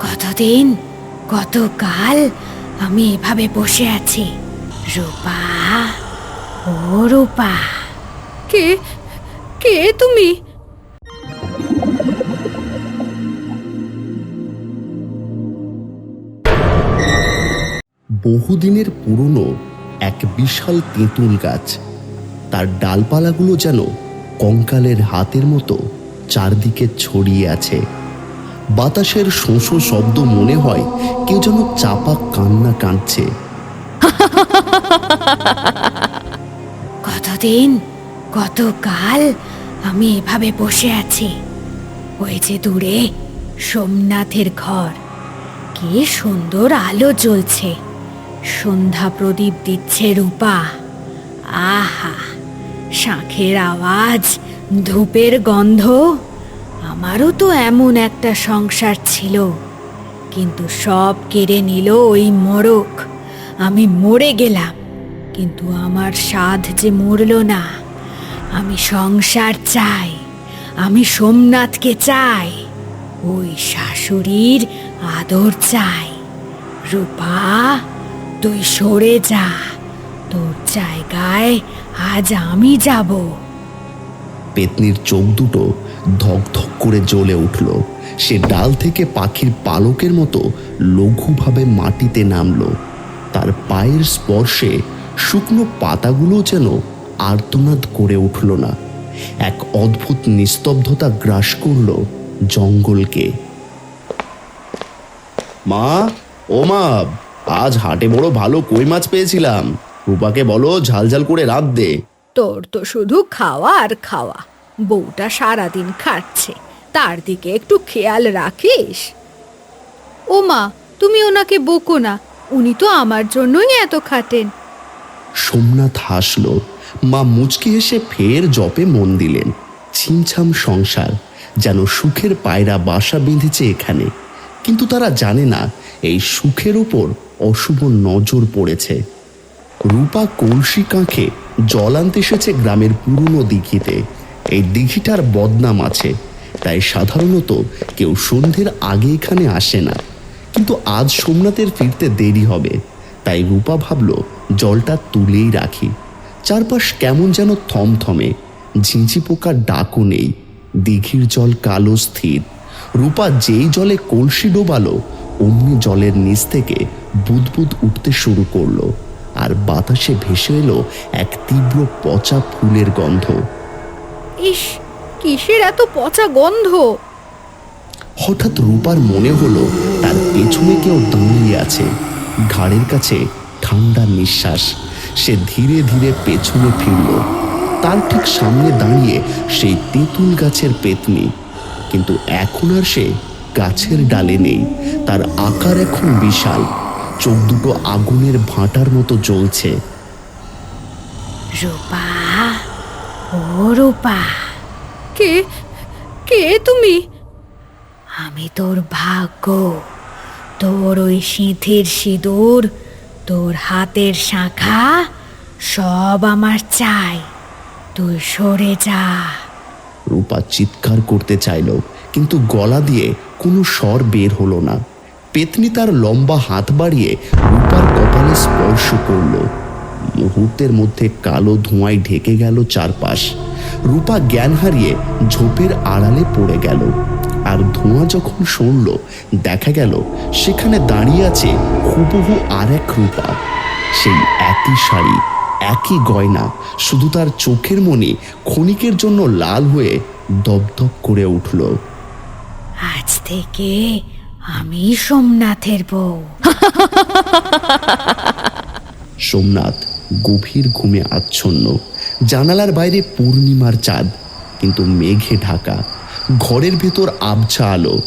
কতদিন কতকাল আমি এভাবে বসে আছি? রূপা ও রূপা। কে কে তুমি? বহুদিনের পুরনো এক বিশাল তেঁতুল গাছ। তার ডালপালাগুলো যেন কঙ্কালের হাতের মতো চারদিকে ছড়িয়ে আছে। বাতাসের শোঁসো শব্দ মনে হয় কেউ যেন চাপা কান্না কাঁদছে। কতদিন, কতকাল আমি এভাবে বসে আছি? ওই যে দূরে সোমনাথের ঘর। কি সুন্দর আলো জ্বলছে। সন্ধ্যা প্রদীপ দিচ্ছে রূপা। আহা, শাঁখের আওয়াজ, ধূপের গন্ধ। আমারও তো এমন একটা সংসার ছিল, কিন্তু সব কেড়ে নিল ওই মোড়ক আমি মরে গেলাম, কিন্তু আমার সাধ যে মরল না। আমি সংসার চাই, আমি সোমনাথকে চাই, ওই শাশুড়ির আদর চাই। রূপা, তুই সরে যা, তোর জায়গায় আজ আমি যাব। পেতনির চোখ দুটো ধকধক করে জ্বলে উঠল। সে ডাল থেকে পাখির পালকের মতো লঘুভাবে মাটিতে নামলো। তার পায়ের স্পর্শে শুকনো পাতাগুলো যেন আর্তনাদ করে উঠল না। এক অদ্ভুত নিস্তব্ধতা গ্রাস করল জঙ্গলকে। মা, ও মা, আজ হাটে বড় ভালো কই মাছ পেয়েছিলাম। রূপাকে বলো ঝাল ঝাল করে রাত দে তোর তো শুধু খাওয়া আর খাওয়া। বউটা সারাদিন খাচ্ছে। তার দিকে একটু খেয়াল রাখিস। ও মা তুমি ওনাকে বকো না। উনি তো আমার জন্যই এত খাটেন। সোমনাথ হাসল। মা মুচকি হেসে ফের জপে মন দিলেন। ছিমছাম সংসার, যেন সুখের পায়রা বাসা বেঁধেছে এখানে। কিন্তু তারা জানে না, এই সুখের উপর অশুভ নজর পড়েছে। রূপা কলসি কাঁখে জল আনতে এসেছে গ্রামের পুরনো দিঘিতে। এই দিঘিটার বদনাম আছে। তাই সাধারণত কেউ সন্ধ্যের আগে এখানে আসে না। কিন্তু আজ সোমনাথের ফিরতে দেরি হবে। তাই রূপা ভাবল, জলটা তুলেই রাখি। চারপাশ কেমন যেন থমথমে। ঝিঁঝি পোকার ডাকও নেই। দিঘির জল কালো স্থির। রূপা যেই জলে কলসি ডোবালো, অমনি জলের নিচ থেকে বুদবুদ উঠতে শুরু করল। আর বাতাসে ভেসে এলো এক তীব্র পচা ফুলের গন্ধ। ইস কিসের এত পচা গন্ধ? হঠাৎ রূপার মনে হলো তার পেছনে কেউ দাঁড়িয়ে আছে। ঘাড়ের কাছে ঠান্ডা নিঃশ্বাস। সে ধীরে ধীরে পেছনে ফিরল। তার ঠিক সামনে দাঁড়িয়ে সেই তেঁতুল গাছের পেতনি। কিন্তু এখন আর সে গাছের ডালে নেই। তার আকার এখন বিশাল। চোখ দুটো আগুনের ভাঁটার মতো জ্বলছে। রূপা ও রূপা কে? কে তুমি? আমি তোর ভাগ্য। তোর ওই সিঁথির সিঁদুর, তোর হাতের শাখা, সব আমার চাই। তুই সরে যা। রূপা চিৎকার করতে চাইল, কিন্তু গলা দিয়ে কোনো স্বর বের হলো না। পেতনি তার লম্বা হাত বাড়িয়ে রূপার কপালে স্পর্শ করল। মুহূর্তের মধ্যে কালো ধোঁয়ায় ঢেকে গেল চারপাশ। রূপা জ্ঞান হারিয়ে ঝোপের আড়ালে পড়ে গেল। আর ধোঁয়া যখন সরল দেখা গেল সেখানে দাঁড়িয়ে আছে হুবহু আর এক রূপা। সেই একই শাড়ি একই গয়না শুধু তার চোখের মনে ক্ষণিকের জন্য লাল হয়ে দপদপ করে উঠল। আজ থেকে আমি সোমনাথের বউ। সোমনাথ গভীর ঘুমে আচ্ছন্ন। জানালার বাইরে পূর্ণিমার চাঁদ, কিন্তু মেঘে ঢাকা। ঘরের ভেতর আবছা আলো,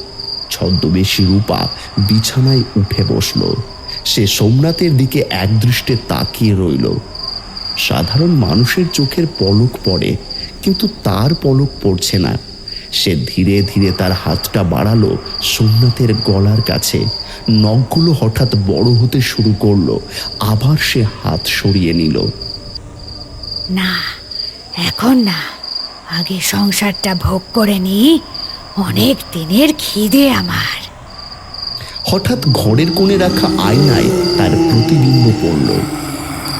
ছদ্মবেশী রূপা বিছানায় উঠে বসল। সে সোমনাথের দিকে একদৃষ্টে তাকিয়ে রইল। সাধারণ মানুষের চোখের পলক পড়ে, কিন্তু তার পলক পড়ছে না। সে ধীরে ধীরে তার হাতটা বাড়ালো সোমনাথের গলার কাছে। নখগুলো হঠাৎ বড় হতে শুরু করল। আবার সে হাত সরিয়ে নিল। না এখন না। আগে সংসারটা ভোগ করে নি। অনেক দিনের খিদে আমার। হঠাৎ ঘরের কোণে রাখা আয়নায় তার প্রতিবিম্ব পড়ল।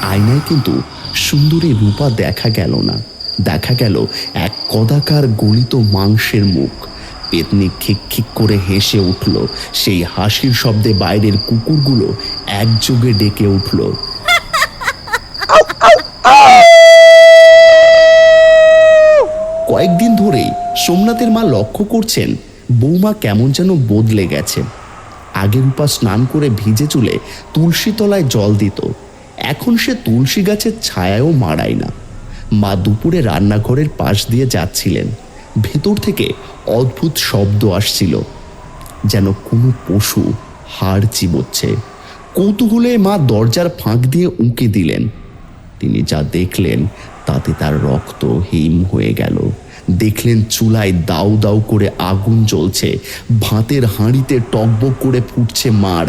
আয়নায় কিন্তু সুন্দরী রূপা দেখা গেল না। দেখা গেল এক কদাকার গলিত মাংসের মুখ। পেতনি খিক খিক করে হেসে উঠল। সেই হাসির শব্দে বাইরের কুকুরগুলো একযোগে ডেকে উঠল। কয়েকদিন ধরেই সোমনাথের মা লক্ষ্য করছেন বৌমা কেমন যেন বদলে গেছে। আগে রূপা স্নান করে ভিজে চুলে তুলসী তলায় জল দিত। এখন সে তুলসী গাছের ছায়াও মারায় না। মা দুপুরে রান্নাঘরের পাশ দিয়ে যাচ্ছিলেন। ভেতর থেকে অদ্ভুত শব্দ আসছিল, যেন কোনো পশু হাড় চিবোচ্ছে। কৌতূহলে মা দরজার ফাঁক দিয়ে উঁকে দিলেন। তিনি যা দেখলেন, তাতে তার রক্ত হিম হয়ে গেল। দেখলেন চুলায় দাউ দাউ করে আগুন জ্বলছে, ভাতের হাঁড়িতে টকবক করে ফুটছে মার।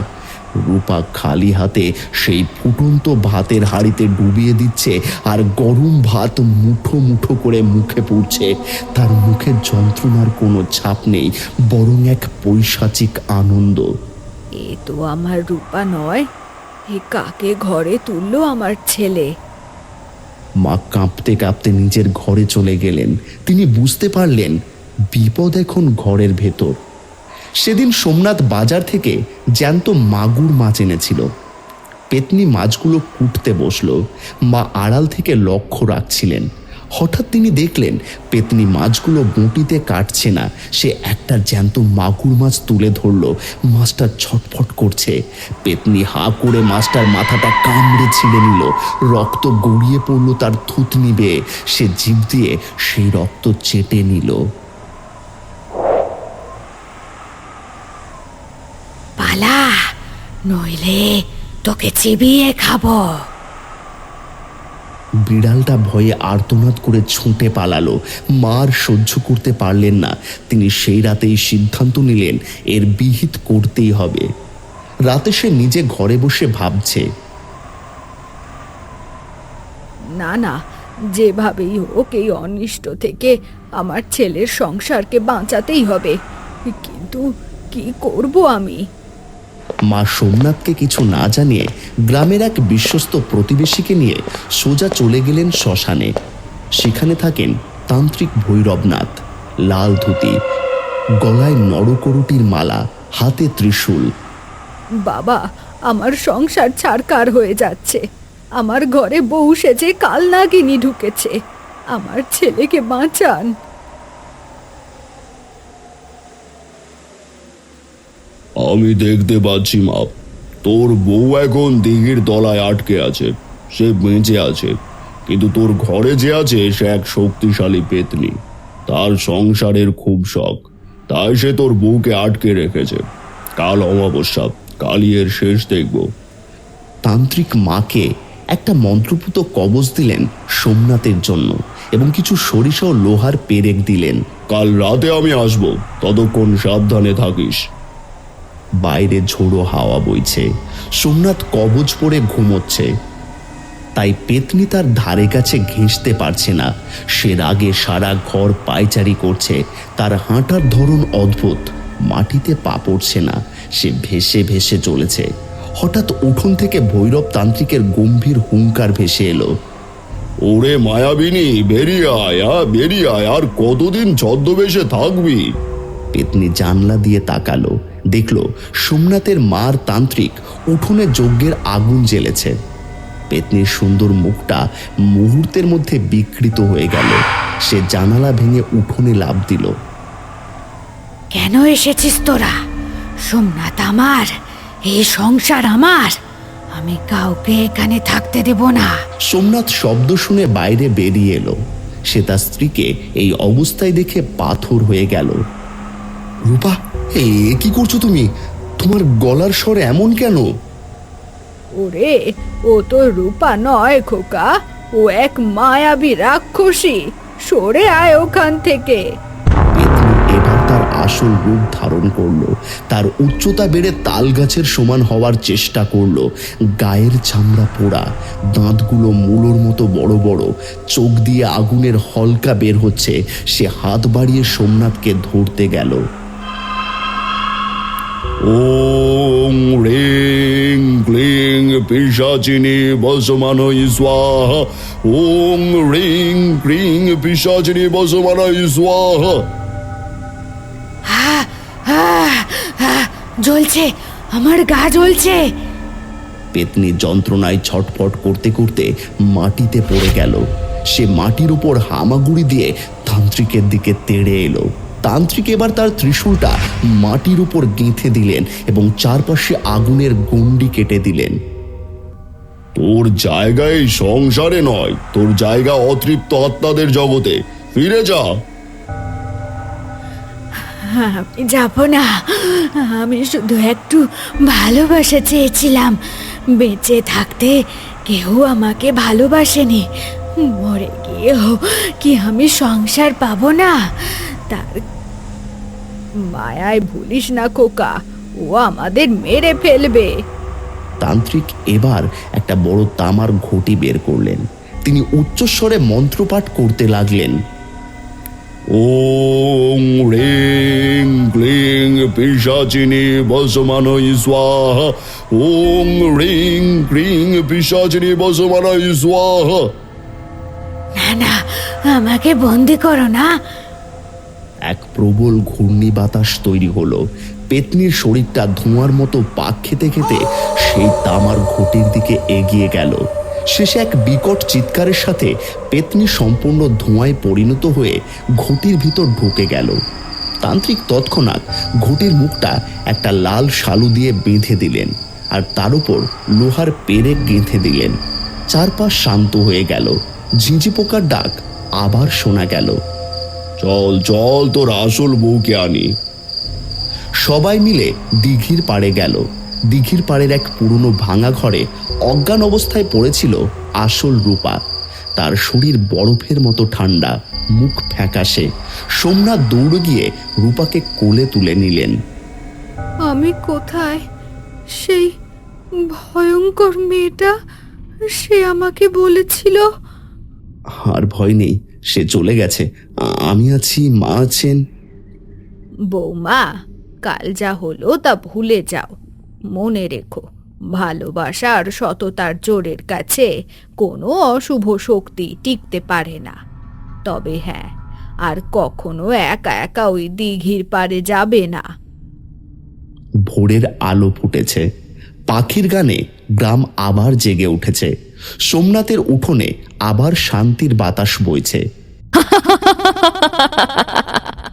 রূপা খালি হাতে সেই ফুটন্ত ভাতের হাড়িতে ডুবিয়ে দিচ্ছে আর গরম ভাত মুঠো মুঠো করে মুখে পড়ছে। তার মুখের যন্ত্রণার কোনো ছাপ নেই বরং এক পৈশাচিক আনন্দ। এ তো আমার রূপা নয় এ কাকে ঘরে তুললো আমার ছেলে? মা কাঁপতে কাঁপতে নিজের ঘরে চলে গেলেন। তিনি বুঝতে পারলেন বিপদ এখন ঘরের ভেতর। সেদিন সোমনাথ বাজার থেকে জ্যান্ত মাগুর মাছ এনেছিল। পেতনি মাছগুলো কুটতে বসল। মা আড়াল থেকে লক্ষ্য রাখছিলেন। হঠাৎ তিনি দেখলেন, পেতনি মাছগুলো বঁটিতে কাটছে না। সে একটা জ্যান্ত মাগুর মাছ তুলে ধরলো। মাছটা ছটফট করছে। পেতনি হা করে মাছটার মাথাটা কামড়ে ছিঁড়ে নিল। রক্ত গড়িয়ে পড়ল তার থুতনি বেয়ে। সে জিভ দিয়ে সেই রক্ত চেটে নিল। নইলে তোকে চিবিয়ে খাব। বিড়ালটা ভয়ে আর্তনাদ করে ছুটে পালালো। মার সহ্য করতে পারলেন না। তিনি সেই রাতেই সিদ্ধান্ত নিলেন এর বিহিত করতেই হবে। রাতে সে নিজে ঘরে বসে ভাবছে। না না যেভাবেই হোক এই অনিষ্ট থেকে আমার ছেলের সংসারকে বাঁচাতেই হবে। কিন্তু কি করব আমি? মা সোমনাথকে কিছু না জানিয়ে গ্রামের এক বিশ্বস্ত প্রতিবেশীকে নিয়ে সোজা চলে গেলেন শ্মশানে। সেখানে থাকেন তান্ত্রিক ভৈরবনাথ, লাল ধুতি, গলায় নরকরুটির মালা, হাতে ত্রিশূল। বাবা, আমার সংসার ছাড়কার হয়ে যাচ্ছে। আমার ঘরে বউ সেজে কাল নাগিনী ঢুকেছে। আমার ছেলেকে বাঁচান। আমি দেখতে পাচ্ছি মা। তোর বউ এখন দিঘির তলায় আটকে আছে। সে বেঁচে আছে। কিন্তু তোর ঘরে যে আছে সে এক শক্তিশালী পেতনি। তার সংসারের খুব শখ। তাই সে তোর বউকে আটকে রেখেছে। কাল অমাবস্যা। কালই এর শেষ দেখব। তান্ত্রিক মাকে একটা মন্ত্রপুত কবচ দিলেন সোমনাথের জন্য এবং কিছু সরিষা ও লোহার পেরেক দিলেন। কাল রাতে আমি আসব। ততক্ষণ সাবধানে থাকিস। বাইরে ঝোড়ো হাওয়া বইছে। সোমনাথ কবচ পরে ঘুমোচ্ছে। তাই পেতনি তার ধারে কাছে ঘেঁষতে পারছে না। সে রাগে সারা ঘর পায়চারি করছে। তার হাঁটার ধরন অদ্ভুত। মাটিতে পা পড়ছে না। সে ভেসে ভেসে চলেছে। হঠাৎ উঠোন থেকে ভৈরব তান্ত্রিকের গম্ভীর হুঙ্কার ভেসে এলো। ওরে মায়াবিনী, বেরিয়ে আয় বেরিয়ে আয়। আর কতদিন ছদ্মবেশে থাকবি? পেতনি জানলা দিয়ে তাকালো দেখল সোমনাথের মার তান্ত্রিক উঠোনে যজ্ঞের আগুন জ্বেলেছে। পেতনির সুন্দর মুখটা মুহূর্তের মধ্যে বিকৃত হয়ে গেল। সে জানালা ভেঙে উঠোনে লাভ দিল। কেন এসেছিস তোরা? সোমনাথ আমার এই সংসার আমার। আমি কাউকে এখানে থাকতে দেব না। সোমনাথ শব্দ শুনে বাইরে বেরিয়ে এলো। সে তার স্ত্রীকে এই অবস্থায় দেখে পাথর হয়ে গেল। রূপা এ কি করছ তুমি? তোমার গলার স্বর এমন কেন? ওরে ও তো রূপা নয় খোকা। ও এক মায়াবী রাক্ষসী। সরে আয় ওখান থেকে। এবার তার আসল রূপ ধারণ করল। তার উচ্চতা বেড়ে তাল গাছের সমান হওয়ার চেষ্টা করল। গায়ের চামড়া পোড়া দাঁতগুলো মূলোর মতো বড় বড় চোখ দিয়ে আগুনের হলকা বের হচ্ছে। সে হাত বাড়িয়ে সোমনাথকে ধরতে গেল। ও রিং ক্লিং পিসাচিনি বসমানই স্বাহা। ওং রিং ক্রিং পিসাচিনি বসমানই স্বাহা। জ্বলছে আমার গা জ্বলছে। পেতনি যন্ত্রণায় ছটফট করতে করতে মাটিতে পড়ে গেল। সে মাটির উপর হামাগুড়ি দিয়ে তান্ত্রিকের দিকে তেড়ে এলো। তান্ত্রিক এবার তার ত্রিশূলটা মাটির উপর গেঁথে দিলেন এবং চারপাশে আগুনের গণ্ডি কেটে দিলেন। তোর জায়গায় সংসারে নয় তোর জায়গা অতৃপ্ত আত্মাদের জগতে। ফিরে যা। আমি যাব না। আমি শুধু একটু ভালোবাসা চেয়েছিলাম। বেঁচে থাকতে কেউ আমাকে ভালোবাসেনি। মরে গিয়েও কি আমি সংসার পাবো না? তার মায়ায় ভুলিস না খোকা। ও আমাদের মেরে ফেলবে। তান্ত্রিক এবার একটা বড় তামার ঘটি বের করলেন। তিনি উচ্চস্বরে মন্ত্রপাঠ করতে লাগলেন। ওং রিং ক্লিং পিসাচিনি বসমানই স্বাহা। ওং রিং ক্রিং পিসাচিনি বসমানই স্বাহা। না না আমাকে বন্দি করো না। এক প্রবল ঘূর্ণি বাতাস তৈরি হলো। পেতনির শরীরটা ধোঁয়ার মতো পাক খেতে খেতে সেই তামার ঘটির দিকে এগিয়ে গেল। শেষে এক বিকট চিৎকারের সাথে পেতনি সম্পূর্ণ ধোঁয়ায় পরিণত হয়ে ঘটির ভিতর ঢুকে গেল। তান্ত্রিক তৎক্ষণাৎ ঘটির মুখটা একটা লাল শালু দিয়ে বেঁধে দিলেন আর তার উপর লোহার পেরেক গেঁথে দিলেন। চারপাশ শান্ত হয়ে গেল। ঝিঁঝি পোকার ডাক আবার শোনা গেল। চল চল তোর আসল বউকে আনি। সবাই মিলে দিঘির পাড়ে গেল। দিঘির পাড়ের এক পুরনো ভাঙা ঘরে অজ্ঞান অবস্থায় পড়েছিল আসল রূপা। তার শরীর বরফের মতো ঠান্ডা মুখ ফ্যাকাশে। সোমনাথ দৌড়ে গিয়ে রূপাকে কোলে তুলে নিলেন। আমি কোথায়? সেই ভয়ঙ্কর মেয়েটা সে আমাকে বলেছিল। আর ভয় নেই। সে চলে গেছে। আমি আছি মা আছেন। বৌমা কাল যা হলো তা ভুলে যাও। মনে রেখো ভালোবাসা আর সততার জোরের কাছে কোনো অশুভ শক্তি টিকতে পারে না। তবে হ্যাঁ আর কখনো একা একা ওই দিঘির পারে যাবে না। ভোরের আলো ফুটেছে। পাখির গানে গ্রাম আবার জেগে উঠেছে। সোমনাথের উঠোনে আবার শান্তির বাতাস বইছে।